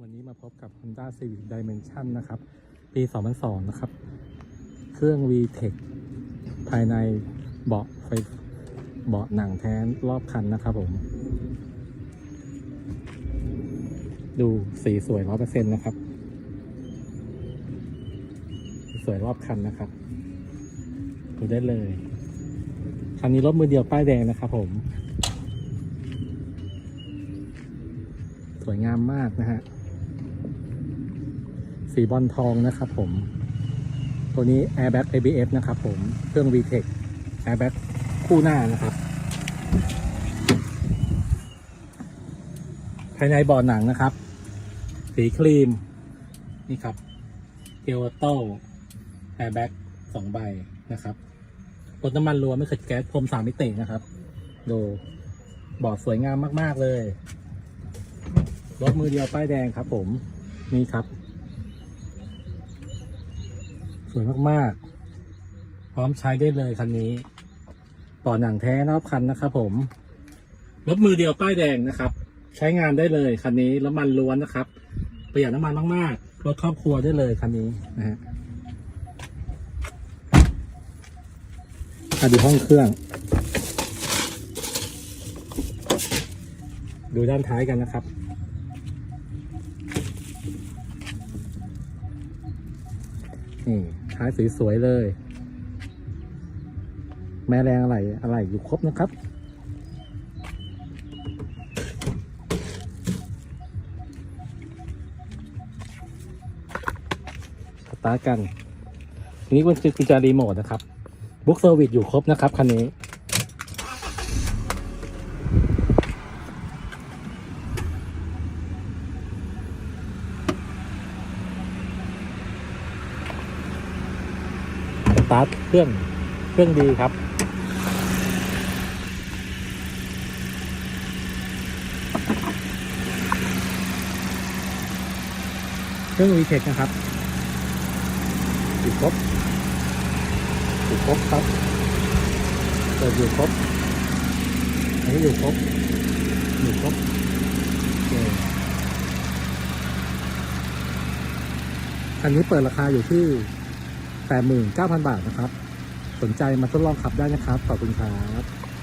วันนี้มาพบกับ Honda Civic Dimension นะครับ ปี 2002 นะครับ เครื่อง VTEC ภายในเบาะไฟเบาะหนังแท้รอบคันนะครับผม ดูสีสวย 100%นะครับ สวยรอบคันนะครับ ดูได้เลย คันนี้รถมือเดียวป้ายแดงนะครับผม สวยงามมากนะฮะ สีบอลทองนะครับผม ตัวนี้ Airbag ABS นะครับผม เครื่อง VTEC Airbag คู่หน้านะครับ ภายในเบาะหนังนะครับ สีครีม นี่ครับ เกลโต้ Airbag สองใบนะครับรถน้ำมันรัวไม่เคยแก๊สพรมสามมิตินะครับ ดูเบาะสวยงามมาก ๆ เลย รถมือเดียวป้ายแดงครับผม นี่ครับ สวยมากๆ พร้อมใช้ได้เลยคันนี้ต่อหนังแท้รอบคันนะครับผม รถมือเดียวป้ายแดงนะครับ ใช้งานได้เลยคันนี้น้ำมันล้วนนะครับประหยัดน้ำมันมากๆ รถครอบครัวได้เลยคันนี้นะฮะดูห้องเครื่อง ดูด้านท้ายกันนะครับ นี่ท้ายสวยๆเลย แม่แรงอะไรอะไรอยู่ครบนะครับสตาร์ทกันทีนี้เป็นกุญแจรีโมทนะครับบุ๊กเซอร์วิสอยู่ครบนะครับคันนี้ ตาร์ทเครื่องเครื่องดีครับ เครื่อง VTEC นะครับอยู่ครบอยู่ครบครับเปิดอยู่ครบอันนี้อยู่ครบอยู่ครบโอเคคันนี้เปิดราคาอยู่ที่ 89,000 บาทนะครับ สนใจมาทดลองขับได้นะครับ ขอบคุณครับ